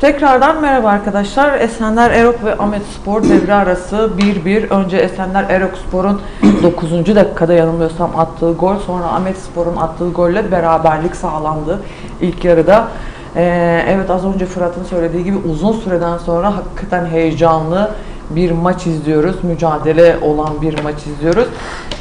Tekrardan merhaba arkadaşlar. Esenler Erok ve Ahmet Spor devre arası 1-1. Önce Esenler Erok Spor'un 9. dakikada yanılmıyorsam attığı gol. Sonra Ahmet Spor'un attığı golle beraberlik sağlandı ilk yarıda. Ee, evet az önce Fırat'ın söylediği gibi uzun süreden sonra hakikaten heyecanlı bir maç izliyoruz. Mücadele olan bir maç izliyoruz.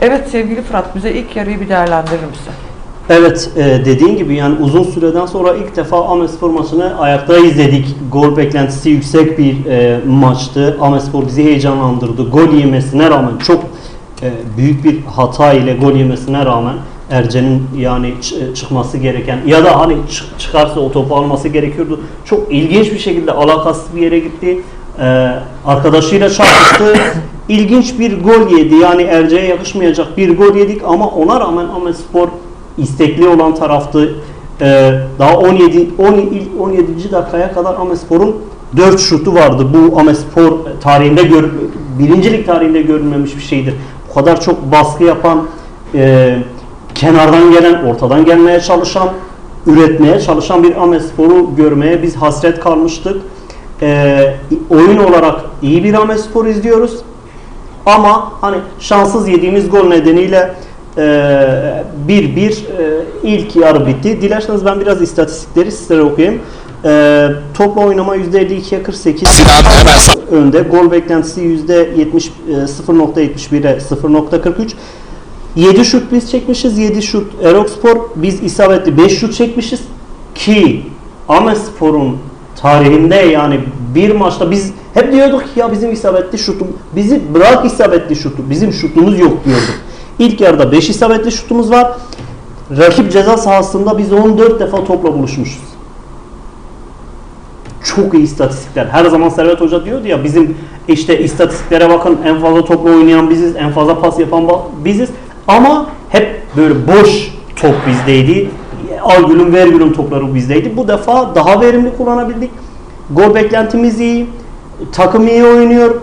Evet sevgili Fırat bize ilk yarıyı bir değerlendirir misin? Evet e, dediğin gibi yani uzun süreden sonra ilk defa Ahmetspor maçını ayakta izledik. Gol beklentisi yüksek bir e, maçtı. Ahmetspor bizi heyecanlandırdı. Gol yemesine rağmen çok e, büyük bir hata ile gol yemesine rağmen Ercen'in yani ç- çıkması gereken ya da hani çık- çıkarsa o topu alması gerekiyordu. Çok ilginç bir şekilde alakasız bir yere gitti. E, arkadaşıyla çarpıştı. İlginç bir gol yedi. Yani Erce'ye yakışmayacak bir gol yedik ama ona rağmen Ahmetspor istekli olan taraftı. Ee, daha 17 10 ilk 17. dakikaya kadar Amespor'un 4 şutu vardı. Bu Amespor tarihinde gör, birincilik tarihinde görülmemiş bir şeydir. Bu kadar çok baskı yapan, e, kenardan gelen, ortadan gelmeye çalışan, üretmeye çalışan bir Amespor'u görmeye biz hasret kalmıştık. Ee, oyun olarak iyi bir Amespor izliyoruz. Ama hani şanssız yediğimiz gol nedeniyle 1-1 e, ilk yarı bitti. Dilerseniz ben biraz istatistikleri sizlere okuyayım. E, topla oynama %52'ye 48 Sinan hemen sağ- önde. Gol beklentisi %70 e, 0.71'e 0.43. 7 şut biz çekmişiz. 7 şut Erokspor. Biz isabetli 5 şut çekmişiz. Ki Amespor'un tarihinde yani bir maçta biz hep diyorduk ki ya bizim isabetli şutum bizi bırak isabetli şutu bizim şutumuz yok diyorduk. İlk yarıda 5 isabetli şutumuz var. Rakip ceza sahasında biz 14 defa topla buluşmuşuz. Çok iyi istatistikler. Her zaman Servet Hoca diyordu ya bizim işte istatistiklere bakın en fazla topla oynayan biziz, en fazla pas yapan biziz. Ama hep böyle boş top bizdeydi. Al gülüm ver gülüm topları bizdeydi. Bu defa daha verimli kullanabildik. Gol beklentimiz iyi. Takım iyi oynuyor.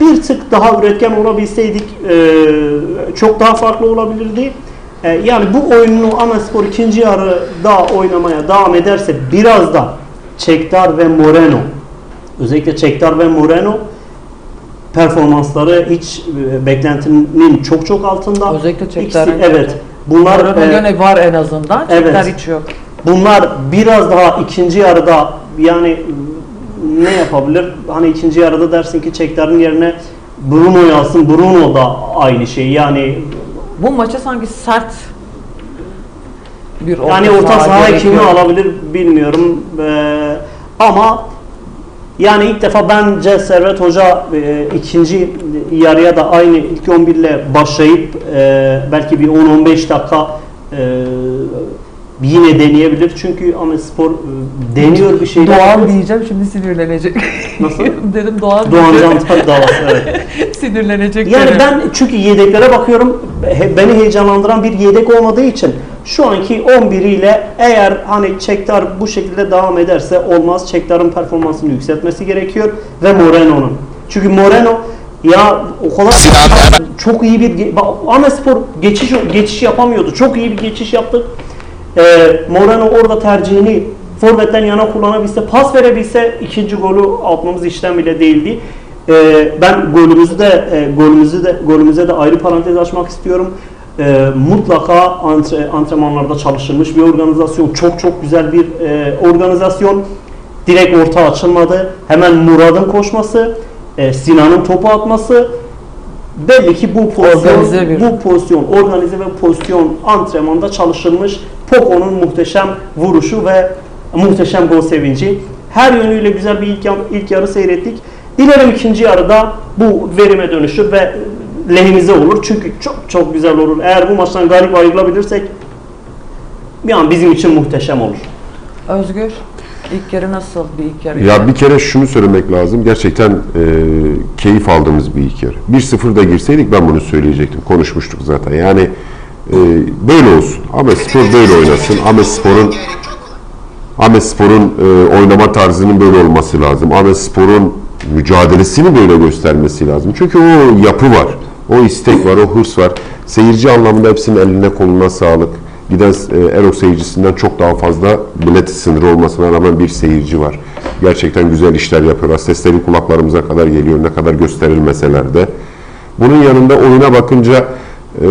Bir tık daha üretken olabilseydik eee, çok daha farklı olabilirdi. Eee, yani bu oyununu Anaspor ikinci yarıda oynamaya devam ederse biraz da Çektar ve Moreno özellikle Çektar ve Moreno performansları hiç e, beklentinin çok çok altında. Özellikle İkisi- Çektar'ın evet. Bunlar Moreno e, var en azından. evet. Çekler hiç yok. Bunlar biraz daha ikinci yarıda yani ne yapabilir? Hani ikinci yarıda dersin ki Çektar'ın yerine Bruno'yu alsın. Bruno da aynı şey. Yani Bu maça sanki sert bir yani orta saha kimi gerekiyor. alabilir bilmiyorum. Ee, ama yani ilk defa bence Servet Hoca e, ikinci yarıya da aynı ilk 11 ile başlayıp e, belki bir 10-15 dakika e, yine deneyebilir. Çünkü Ahmet Spor e, deniyor bir şeyler. Doğan yapıyor. diyeceğim şimdi sinirlenecek. Nasıl? Dedim Doğan, Doğan diyeceğim. Can Davası evet. sinirlenecek. Yani dedim. ben çünkü yedeklere bakıyorum. Beni heyecanlandıran bir yedek olmadığı için şu anki 11 ile eğer hani Çektar bu şekilde devam ederse olmaz. Çektar'ın performansını yükseltmesi gerekiyor ve Moreno'nun. Çünkü Moreno ya o kadar çok iyi bir ge- bak, Ahmetspor geçiş geçiş yapamıyordu. Çok iyi bir geçiş yaptık. Ee, Moreno orada tercihini forvetten yana kullanabilse, pas verebilse ikinci golü atmamız işlem bile değildi. Ee, ben golümüzü de e, golümüzü de golümüze de ayrı parantez açmak istiyorum. Ee, mutlaka antre, antrenmanlarda çalışılmış bir organizasyon. Çok çok güzel bir e, organizasyon. Direkt orta açılmadı. Hemen Murad'ın koşması, e, Sinan'ın topu atması belli ki bu pozisyon, bu pozisyon organize ve pozisyon antrenmanda çalışılmış. Poco'nun muhteşem vuruşu ve muhteşem gol sevinci. Her yönüyle güzel bir ilk, ilk yarı seyrettik. Dilerim ikinci yarıda bu verime dönüşür ve lehimize olur. Çünkü çok çok güzel olur. Eğer bu maçtan galip ayrılabilirsek bir an bizim için muhteşem olur. Özgür ilk yarı nasıl bir ilk yarı? Ya bir kere şunu söylemek lazım. Gerçekten e, keyif aldığımız bir ilk yarı. 1-0'da girseydik ben bunu söyleyecektim. Konuşmuştuk zaten. Yani e, böyle olsun. Ahmet Spor böyle oynasın. Ahmet Spor'un Ahmet Spor'un e, oynama tarzının böyle olması lazım. Ahmet Spor'un mücadelesini böyle göstermesi lazım. Çünkü o yapı var. O istek var, o hırs var. Seyirci anlamında hepsinin eline koluna sağlık. Giden e, Erok seyircisinden çok daha fazla bilet sınırı olmasına rağmen bir seyirci var. Gerçekten güzel işler yapıyorlar. Sesleri kulaklarımıza kadar geliyor ne kadar gösterilmeseler de. Bunun yanında oyuna bakınca e,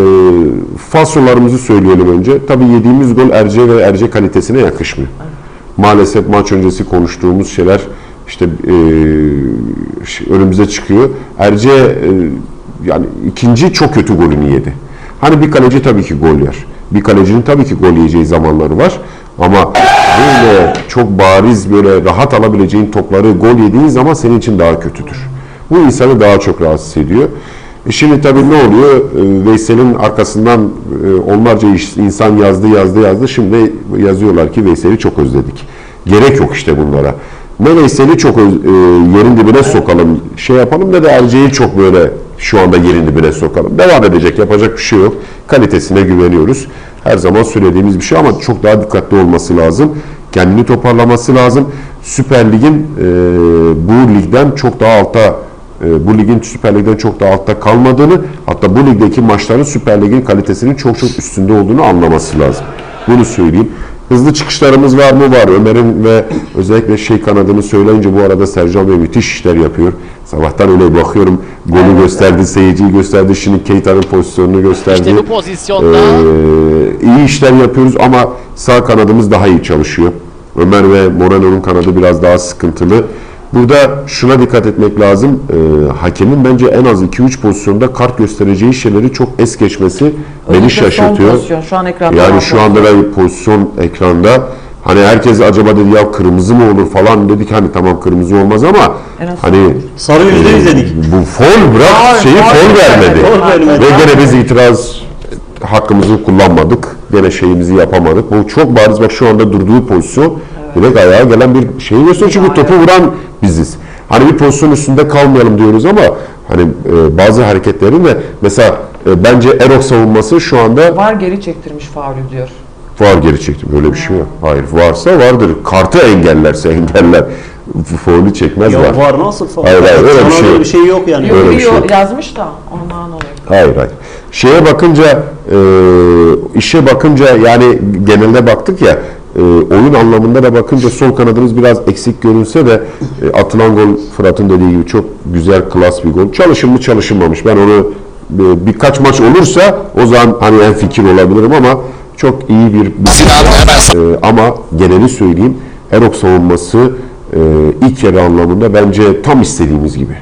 falsolarımızı söyleyelim önce. Tabii yediğimiz gol Erce ve Erce kalitesine yakışmıyor. Maalesef maç öncesi konuştuğumuz şeyler işte e, önümüze çıkıyor. Erce e, yani ikinci çok kötü golünü yedi. Hani bir kaleci tabii ki gol yer. Bir kalecinin tabii ki gol yiyeceği zamanları var. Ama böyle çok bariz böyle rahat alabileceğin topları gol yediğin zaman senin için daha kötüdür. Bu insanı daha çok rahatsız ediyor. E şimdi tabii ne oluyor? E, Veysel'in arkasından e, onlarca insan yazdı yazdı yazdı. Şimdi yazıyorlar ki Veysel'i çok özledik. Gerek yok işte bunlara. Ne Veysel'i çok öz- e, yerin dibine sokalım, şey yapalım ne de Erce'yi çok böyle şu anda yerin dibine sokalım. Devam edecek, yapacak bir şey yok. Kalitesine güveniyoruz. Her zaman söylediğimiz bir şey ama çok daha dikkatli olması lazım. Kendini toparlaması lazım. Süper Lig'in e, bu ligden çok daha alta bu ligin Süper Lig'den çok daha altta kalmadığını hatta bu ligdeki maçların Süper Lig'in kalitesinin çok çok üstünde olduğunu anlaması lazım. Bunu söyleyeyim. Hızlı çıkışlarımız var mı? Var. Ömer'in ve özellikle şey kanadını söyleyince bu arada Sercan Bey müthiş işler yapıyor. Sabahtan öyle bakıyorum. Golü gösterdi, seyirciyi gösterdi. Şimdi Keita'nın pozisyonunu gösterdi. İşte bu pozisyonda Ee, iyi işler yapıyoruz ama sağ kanadımız daha iyi çalışıyor. Ömer ve Moreno'nun kanadı biraz daha sıkıntılı. Burada şuna dikkat etmek lazım. Ee, hakemin bence en az 2-3 pozisyonda kart göstereceği şeyleri çok es geçmesi beni Özellikle son şaşırtıyor. pozisyon, Şu an ekranda Yani şu anda da bir pozisyon ekranda. Hani herkes acaba dedi ya kırmızı mı olur falan dedik hani tamam kırmızı olmaz ama hani Sarı yüzde yüz dedik. bu fol bırak Faul, şeyi faul fol vermedi. vermedi. Ve gene biz itiraz hakkımızı kullanmadık. Gene şeyimizi yapamadık. Bu çok bariz bak şu anda durduğu pozisyon direkt ayağa gelen bir şey gösteriyor. Çünkü topu vuran biziz. Hani bir pozisyon üstünde kalmayalım diyoruz ama hani e, bazı hareketlerin de mesela e, bence Erok savunması şu anda Var geri çektirmiş faulü diyor. var geri çektim. Öyle bir şey yok. Hayır varsa vardır. Kartı engellerse engeller. Faulü çekmez Ya var. var nasıl falan. Hayır, hayır, öyle bir Sana şey öyle yok. bir şey yok yani. Öyle bir şey Yok, yazmış da ondan dolayı. Hayır hayır. Şeye bakınca e, işe bakınca yani genelde baktık ya e, oyun anlamında da bakınca sol kanadımız biraz eksik görünse de e, atılan gol Fırat'ın dediği gibi çok güzel klas bir gol. Çalışın mı çalışılmamış. Ben onu e, birkaç maç olursa o zaman hani en fikir olabilirim ama çok iyi bir ee, ama geneli söyleyeyim Erok savunması e, ilk yarı anlamında bence tam istediğimiz gibi.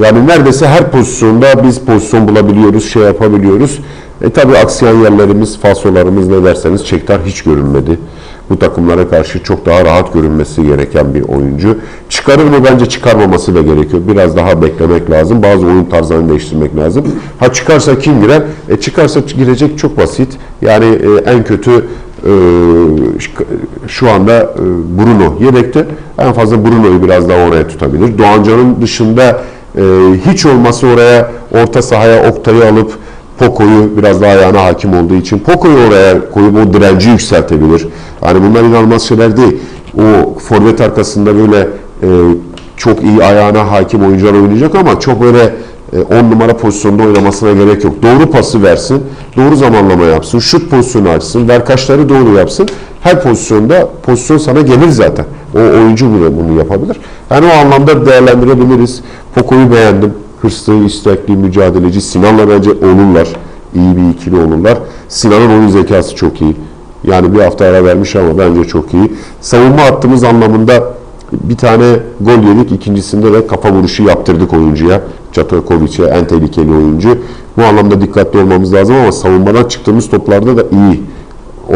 Yani neredeyse her pozisyonda biz pozisyon bulabiliyoruz, şey yapabiliyoruz. E tabi aksiyon yerlerimiz, falsolarımız ne derseniz Çektar hiç görünmedi. Bu takımlara karşı çok daha rahat görünmesi gereken bir oyuncu. Çıkarır mı? Bence çıkarmaması da gerekiyor. Biraz daha beklemek lazım. Bazı oyun tarzlarını değiştirmek lazım. Ha çıkarsa kim girer? E çıkarsa girecek çok basit. Yani e, en kötü e, şu anda e, Bruno yedekte. En fazla Bruno'yu biraz daha oraya tutabilir. Doğancan'ın dışında e, hiç olmazsa oraya orta sahaya Oktay'ı alıp Poco'yu biraz daha ayağına hakim olduğu için Poco'yu oraya koyup o direnci yükseltebilir. Yani bunlar inanılmaz şeyler değil. O forvet arkasında böyle e, çok iyi ayağına hakim oyuncular oynayacak ama çok böyle 10 numara pozisyonda oynamasına gerek yok. Doğru pası versin, doğru zamanlama yapsın, şut pozisyonu açsın, verkaçları doğru yapsın. Her pozisyonda pozisyon sana gelir zaten. O oyuncu bile bunu yapabilir. Yani o anlamda değerlendirebiliriz. Poco'yu beğendim. Hırslı, istekli, mücadeleci. Sinan'la bence olurlar. İyi bir ikili olurlar. Sinan'ın oyun zekası çok iyi. Yani bir hafta ara vermiş ama bence çok iyi. Savunma hattımız anlamında bir tane gol yedik. ikincisinde de kafa vuruşu yaptırdık oyuncuya. Çatakovic'e en tehlikeli oyuncu. Bu anlamda dikkatli olmamız lazım ama savunmadan çıktığımız toplarda da iyi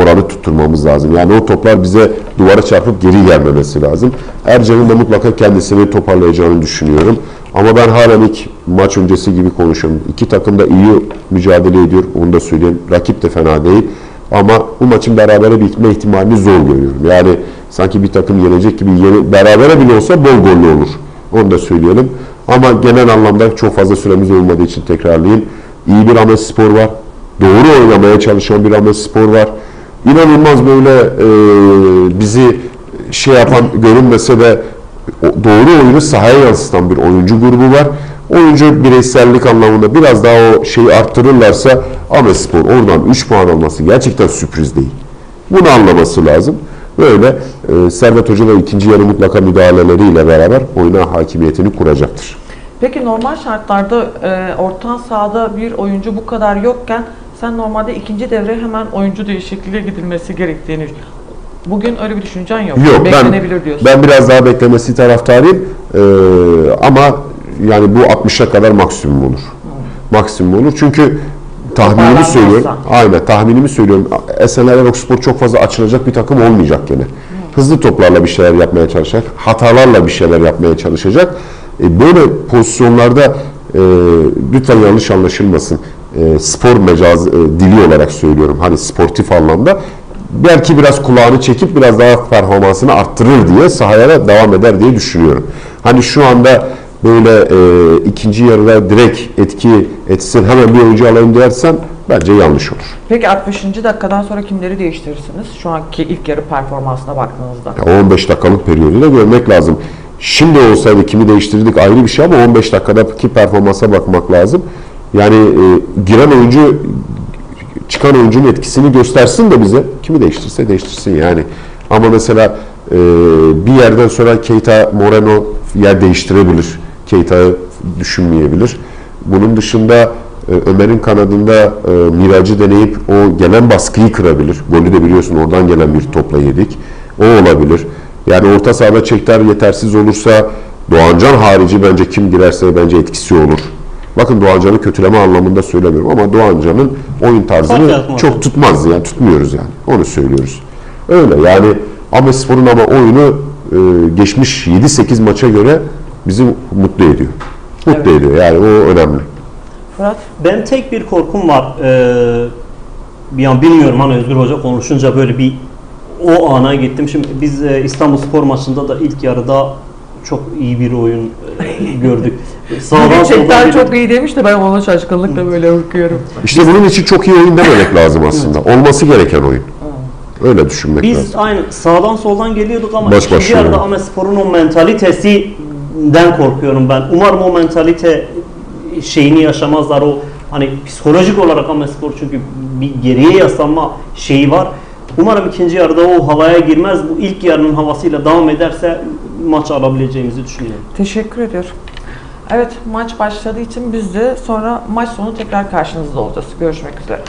oranı tutturmamız lazım. Yani o toplar bize duvara çarpıp geri gelmemesi lazım. Ercan'ın da mutlaka kendisini toparlayacağını düşünüyorum. Ama ben halen ilk maç öncesi gibi konuşuyorum. İki takım da iyi mücadele ediyor. Onu da söyleyeyim. Rakip de fena değil. Ama bu maçın berabere bitme ihtimalini zor görüyorum. Yani sanki bir takım yenecek gibi yeni, berabere bile olsa bol gollü olur. Onu da söyleyelim. Ama genel anlamda çok fazla süremiz olmadığı için tekrarlayayım. İyi bir Ahmet Spor var. Doğru oynamaya çalışan bir Ahmet Spor var. İnanılmaz böyle e, bizi şey yapan görünmese de doğru oyunu sahaya yansıtan bir oyuncu grubu var. Oyuncu bireysellik anlamında biraz daha o şeyi arttırırlarsa Ahmet Spor oradan 3 puan alması gerçekten sürpriz değil. Bunu anlaması lazım. Böyle e, Servet Hoca da ikinci yarı mutlaka müdahaleleriyle beraber oyuna hakimiyetini kuracaktır. Peki normal şartlarda e, orta sahada bir oyuncu bu kadar yokken sen normalde ikinci devre hemen oyuncu değişikliğe gidilmesi gerektiğini Bugün öyle bir düşüncen yok. Yok ben, Beklenebilir diyorsun. ben biraz daha beklemesi taraftarıyım Ee, ama yani bu 60'a kadar maksimum olur. Maksimum olur çünkü tahminimi söylüyorum. Aynen tahminimi söylüyorum. Esenler Erokspor çok fazla açılacak bir takım olmayacak gene. Hızlı toplarla bir şeyler yapmaya çalışacak. Hatalarla bir şeyler yapmaya çalışacak. E, böyle pozisyonlarda e, lütfen yanlış anlaşılmasın. E, spor mecaz e, dili olarak söylüyorum. Hani sportif anlamda belki biraz kulağını çekip biraz daha performansını arttırır diye sahaya devam eder diye düşünüyorum. Hani şu anda böyle e, ikinci yarıda direkt etki etsin hemen bir oyuncu alayım dersen bence yanlış olur. Peki 60. dakikadan sonra kimleri değiştirirsiniz? Şu anki ilk yarı performansına baktığınızda. Ya 15 dakikalık periyodu da görmek lazım. Şimdi olsaydı kimi değiştirdik ayrı bir şey ama 15 dakikadaki performansa bakmak lazım. Yani e, giren oyuncu çıkan oyuncunun etkisini göstersin de bize. Kimi değiştirse değiştirsin yani. Ama mesela e, bir yerden sonra Keita Moreno yer değiştirebilir. Keita'yı düşünmeyebilir. Bunun dışında e, Ömer'in kanadında e, Miracı deneyip o gelen baskıyı kırabilir. Golü de biliyorsun oradan gelen bir topla yedik. O olabilir. Yani orta sahada çekler yetersiz olursa Doğancan harici bence kim girerse bence etkisi olur. Bakın Doğancan'ı kötüleme anlamında söylemiyorum ama Doğancan'ın oyun tarzını çok tutmaz yani tutmuyoruz yani. Onu söylüyoruz. Öyle yani Ahmetspor'un ama oyunu e, geçmiş 7-8 maça göre bizi mutlu ediyor. Mutlu Evet. ediyor yani o önemli. Fırat? Ben tek bir korkum var. Ee, bir an bilmiyorum hani Özgür Hoca konuşunca böyle bir o ana gittim. Şimdi biz e, İstanbul Spor maçında da ilk yarıda çok iyi bir oyun e, gördük. Sağdan Gerçekten soldan çok iyi demiş de ben ona şaşkınlıkla böyle bakıyorum. İşte bunun için çok iyi oyun dememek lazım aslında. Olması gereken oyun. Öyle düşünmek Biz lazım. aynı sağdan soldan geliyorduk ama Baş ikinci yarıda. Ahmet Spor'un o mentalitesinden korkuyorum ben. Umarım o mentalite şeyini yaşamazlar. O hani psikolojik olarak Ahmet Spor çünkü bir geriye yaslanma şeyi var. Umarım ikinci yarıda o havaya girmez. Bu ilk yarının havasıyla devam ederse maç alabileceğimizi düşünüyorum. Teşekkür ediyorum. Evet maç başladığı için biz de sonra maç sonu tekrar karşınızda olacağız. Görüşmek üzere.